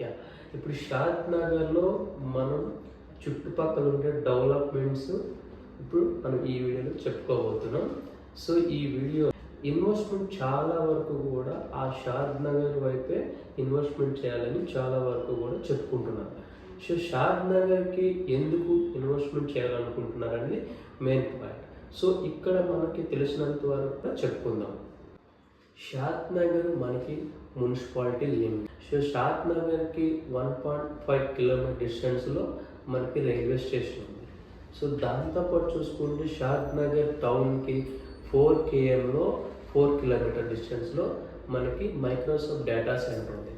Yeah ఇప్పుడు షాద్ నగర్లో మనం చుట్టుపక్కల ఉండే డెవలప్మెంట్స్ ఇప్పుడు మనం ఈ వీడియోలో చెప్పుకోబోతున్నాం. సో ఈ వీడియో ఇన్వెస్ట్మెంట్ చాలా వరకు కూడా ఆ షాద్ నగర్ వైపే ఇన్వెస్ట్మెంట్ చేయాలని చాలా వరకు కూడా చెప్పుకుంటున్నారు సో షాద్ నగర్కి ఎందుకు ఇన్వెస్ట్మెంట్ చేయాలనుకుంటున్నారు మెయిన్ పాయింట్. సో ఇక్కడ మనకి తెలిసినంత వరకు కూడా చెప్పుకుందాం. షాద్ నగర్ మనకి మున్సిపాలిటీ లిమిట్. సో షాద్ నగర్కి వన్ పాయింట్ ఫైవ్ కిలోమీటర్ డిస్టెన్స్లో మనకి రైల్వే స్టేషన్ ఉంది. సో దాంతోపాటు చూసుకుంటే షాద్ నగర్ టౌన్కి ఫోర్ కేఎంలో ఫోర్ కిలోమీటర్ డిస్టెన్స్లో మనకి మైక్రోసాఫ్ట్ డేటా సెంటర్ ఉంది.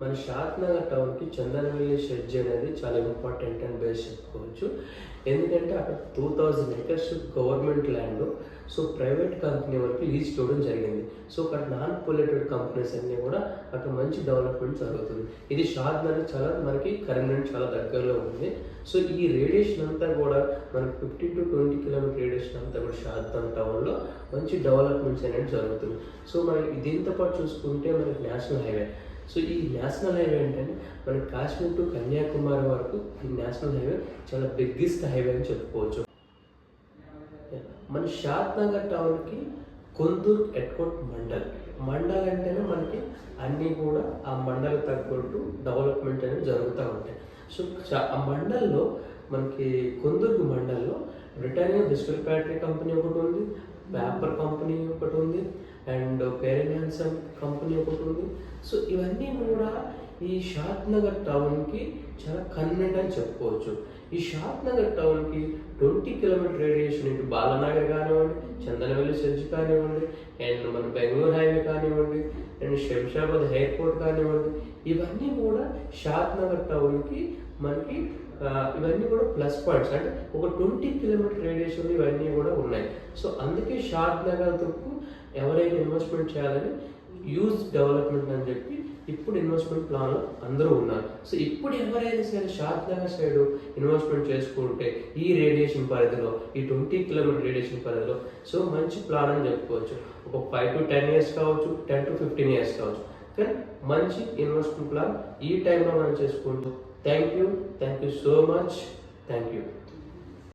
మన షాద్ నగర్ టౌన్కి చందనవెల్లి షెడ్జ్ అనేది చాలా ఇంపార్టెంట్ అండ్ బేస్ చెప్పుకోవచ్చు. ఎందుకంటే అక్కడ two thousand acres government land so private company వరకు లీజ్ చూడడం జరిగింది. సో అక్కడ నాన్ పొల్యూటెడ్ కంపెనీస్ అన్నీ కూడా అక్కడ మంచి డెవలప్మెంట్ జరుగుతుంది. ఇది షాద్ నగర్ చాలా మనకి కరీంనగర్ చాలా దగ్గరలో ఉంది. సో ఈ రేడియేషన్ అంతా కూడా మనకి fifteen to twenty kilometre radiation అంతా కూడా షాద్దాన్ టౌన్లో మంచి డెవలప్మెంట్స్ అనేది జరుగుతుంది సో మనకి దీంతో పాటు చూసుకుంటే మనకి నేషనల్ హైవే. సో ఈ నేషనల్ హైవే ఏంటంటే మన కాశ్మీర్ టు కన్యాకుమారి వరకు ఈ నేషనల్ హైవే చాలా బిగ్గెస్ట్ హైవే అని చెప్పుకోవచ్చు. మన షాద్ నగర్ టౌన్కి కొందూర్ ఎట్కోట్ మండల్. మండల్ అంటేనే మనకి అన్నీ కూడా ఆ మండల్ తగ్గట్టు డెవలప్మెంట్ అనేది జరుగుతూ ఉంటాయి. సో ఆ మండల్లో మనకి కొందరు మండల్లో బ్రిటానియా బిస్కెట్ ఫ్యాక్టరీ కంపెనీ ఒకటి ఉంది పేపర్ కంపెనీ ఒకటి ఉంది అండ్ పేరెన్యాన్సన్ కంపెనీ ఒకటి ఉంది. సో ఇవన్నీ కూడా ఈ షాద్ నగర్ టౌన్కి చాలా కన్నెంట్ అని చెప్పుకోవచ్చు. ఈ షాద్ నగర్ టౌన్కి ట్వంటీ కిలోమీటర్ రేడియేషన్ ఇటు బాలనగర్ కానివ్వండి చందనవెల్లి సెర్జ్ కానివ్వండి అండ్ మన బెంగళూరు హైవే కానివ్వండి అండ్ శంషాబాద్ ఎయిర్పోర్ట్ కానివ్వండి ఇవన్నీ కూడా షాద్ నగర్ టౌన్కి మనకి ఇవన్నీ కూడా ప్లస్ పాయింట్స్. అంటే ఒక ట్వంటీ కిలోమీటర్ రేడియేషన్ ఇవన్నీ కూడా ఉన్నాయి. సో అందుకే షాద్ నగర్ తప్పు ఎవరైనా ఇన్వెస్ట్మెంట్ చేయాలని యూజ్ డెవలప్మెంట్ అని చెప్పి ఇప్పుడు ఇన్వెస్ట్మెంట్ ప్లాన్లో అందరూ ఉన్నారు. సో ఇప్పుడు ఎవరైనా సరే షాద్ సైడ్ ఇన్వెస్ట్మెంట్ చేసుకుంటే ఈ రేడియేషన్ పరిధిలో ఈ ట్వంటీ కిలోమీటర్ రేడియేషన్ పరిధిలో సో మంచి ప్లాన్ అని చెప్పుకోవచ్చు. ఒక ఫైవ్ టు టెన్ ఇయర్స్ కావచ్చు టెన్ టు ఫిఫ్టీన్ ఇయర్స్ కావచ్చు. కానీ మంచి ఇన్వెస్ట్మెంట్ ప్లాన్ ఈ టైంలో మనం చేసుకుంటూ. Thank you thank you so much thank you